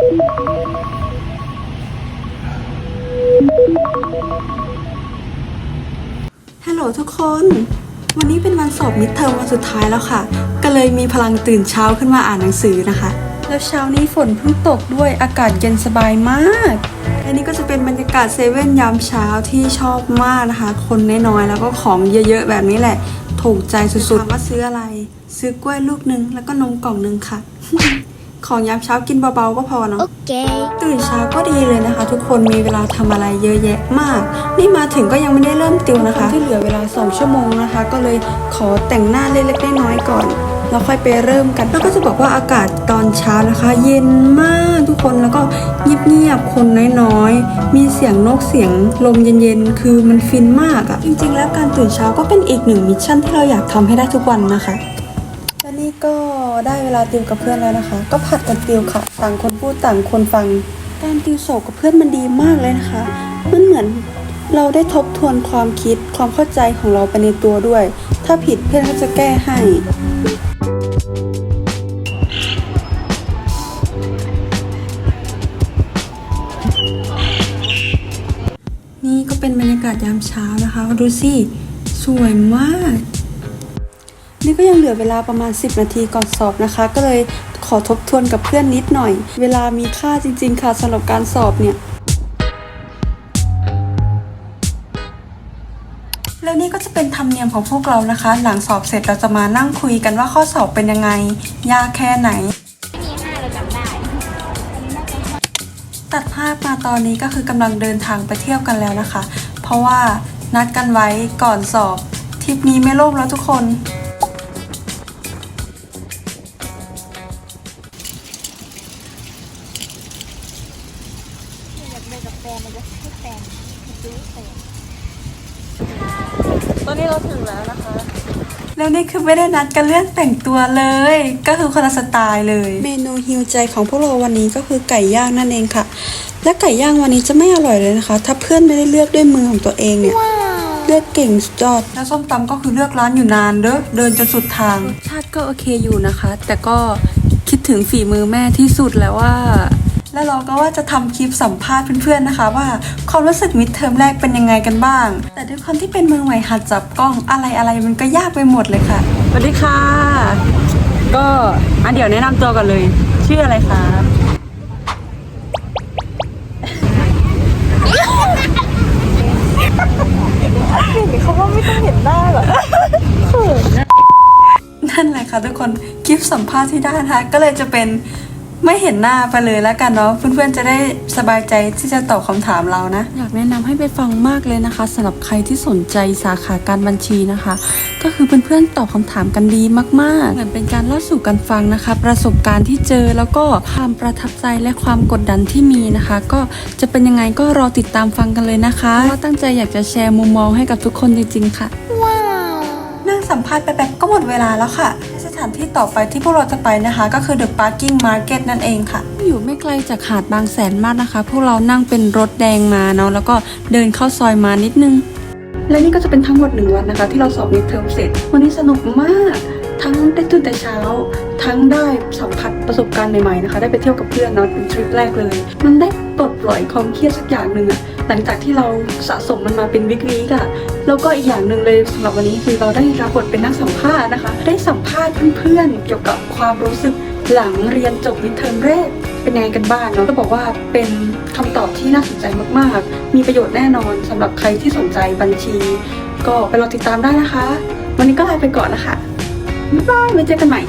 ฮัลโหลทุกคน วันนี้เป็นวันสอบมิดเทอมวันสุดท้ายแล้วค่ะ ก็เลยมีพลังตื่นเช้าขึ้นมาอ่านหนังสือนะคะ แล้วเช้านี้ฝนเพิ่งตกด้วยอากาศเย็นสบายมากอันนี้ก็จะเป็นบรรยากาศเซเว่นยามเช้าที่ชอบมากนะคะ คนน้อยๆแล้วก็ของเยอะๆแบบนี้แหละ ถูกใจสุดๆถามว่าซื้ออะไร ซื้อกล้วยลูกนึงแล้วก็นมกล่องนึงค่ะ ของยามเช้ากินเบาๆก็พอเนาะ Okay. ตื่นเช้าก็ดีเลยนะคะ ทุกคนมีเวลาทำอะไรเยอะแยะมาก นี่มาถึงก็ยังไม่ได้เริ่มติวนะคะ ที่เหลือเวลา 2 ชั่วโมงนะคะ ก็เลยขอแต่งหน้าเล็กๆน้อยๆก่อนแล้วค่อยไปเริ่มกัน แล้วก็จะบอกว่าอากาศตอนเช้านะคะ เย็นมากทุกคนแล้วก็เงียบๆคนน้อยๆ มีเสียงนกเสียงลมเย็นๆ คือมันฟินมากอะจริงๆ แล้วการตื่นเช้าก็เป็นอีกหนึ่งมิชชั่นที่เราอยากทำให้ได้ทุกวันนะคะและนี่ ก็ได้เวลาติวกับเพื่อนแล้วนะคะ ก็ผัดกันติวค่ะ ต่างคนพูดต่างคนฟัง การติวโศกกับเพื่อนมันดีมากเลยนะคะ มันเหมือนเราได้ทบทวนความคิดความเข้าใจของเราไปในตัวด้วย ถ้าผิดเพื่อนก็จะแก้ให้นี่ก็เป็นบรรยากาศยามเช้านะคะ ดูสิ สวยมาก นี่ก็ยังเหลือเวลาประมาณ 10 นาทีก่อนสอบนะคะ ก็เลยขอทบทวนกับเพื่อนนิดหน่อย เวลามีค่าจริง ๆ ค่ะสำหรับการสอบเนี่ยแล้วนี่ก็จะเป็นธรรมเนียมของพวกเรานะคะ หลังสอบเสร็จเราจะมานั่งคุยกันว่าข้อสอบเป็นยังไง ยากแค่ไหน ตัดภาพมาตอนนี้ก็คือกำลังเดินทางไปเที่ยวกันแล้วนะคะ เพราะว่านัดกันไว้ก่อนสอบทริปนี้ไม่ล่มแล้วทุกคน มันจะให้แฟนซื้อแฟนตอนนี้เราถึงแล้วนะคะ แล้วนี่คือไม่ได้นัดกันเรื่องแต่งตัวเลย ก็คือคนละสไตล์เลย เมนูฮิวใจของพวกเราวันนี้ก็คือไก่ย่างนั่นเองค่ะ และไก่ย่างวันนี้จะไม่อร่อยเลยนะคะ ถ้าเพื่อนไม่ได้เลือกด้วยมือของตัวเองเนี่ย เลือกเก่งสุดยอด แล้วส้มตำก็คือเลือกร้านอยู่นานเด้อ เดินจนสุดทาง รสชาติก็โอเคอยู่นะคะ แต่ก็คิดถึงฝีมือแม่ที่สุดแล้วว่า แล้วเราก็ว่าจะทำคลิปสัมภาษณ์เพื่อนๆนะคะ ว่าความรู้สึกมิดเทอมแรกเป็นยังไงกันบ้าง แต่ด้วยความที่เป็นมือใหม่หัดจับกล้องอะไรอะไรๆมันก็ยากไปหมดเลยค่ะ สวัสดีค่ะ ก็อันเดี๋ยวแนะนำตัวกันเลย ชื่ออะไรคะเขาว่าไม่ต้องเห็นหน้าหรอนั่นแหละค่ะทุกคนคลิปสัมภาษณ์ที่ได้นะคะก็เลยจะเป็น ไม่เห็นหน้าไปเลยแล้วกันเนาะเพื่อนๆจะได้สบายใจที่จะตอบคำถามเรานะ อยากแนะนำให้ไปฟังมากเลยนะคะสำหรับใครที่สนใจสาขาการบัญชีนะคะ ก็คือเพื่อนๆตอบคำถามกันดีมากๆ เหมือนเป็นการเล่าสู่กันฟังนะคะ ประสบการณ์ที่เจอแล้วก็ความประทับใจและความกดดันที่มีนะคะ ก็จะเป็นยังไงก็รอติดตามฟังกันเลยนะคะเพราะว่าตั้งใจอยากจะแชร์มุมมองให้กับทุกคนจริงๆค่ะว้าวนั่งสัมภาษณ์ไปแบบก็หมดเวลาแล้วค่ะส ถานที่ต่อไปที่พวกเราจะไปนะคะ ก็คือ The Parking Market นั่นเองค่ะ อยู่ไม่ไกลจากหาดบางแสนมากนะคะ พวกเรานั่งเป็นรถแดงมาเนาะแล้วก็เดินเข้าซอยมานิดนึง และนี่ก็จะเป็นทั้งหมดหนึ่งวันนะคะ ที่เราสอบมิดเทอมเสร็จ วันนี้สนุกมาก ทั้งได้ตื่นแต่เช้า ทั้งได้สัมผัสประสบการณ์ใหม่ๆนะคะ ได้ไปเที่ยวกับเพื่อนเนาะเป็นทริปแรกเลย มันได้ปลดปล่อยความเครียดสักอย่างหนึ่งอะ หลังจากที่เราสะสมมันมาเป็นวิกวีกอะแล้วก็อีกอย่างหนึ่งเลยสำหรับวันนี้คือเราได้รับบทเป็นนักสัมภาษณ์นะคะ ได้สัมภาษณ์เพื่อนๆเกี่ยวกับความรู้สึกหลังเรียนจบมิเทอมแรกเป็นยังไงกันบ้างเนาะก็บอกว่าเป็นคำตอบที่น่าสนใจมากๆ มีประโยชน์แน่นอนสำหรับใครที่สนใจบัญชี ก็ไปรอติดตามได้นะคะ วันนี้ก็ลาไปก่อนนะคะบ๊ายบายไว้เจอกันใหม่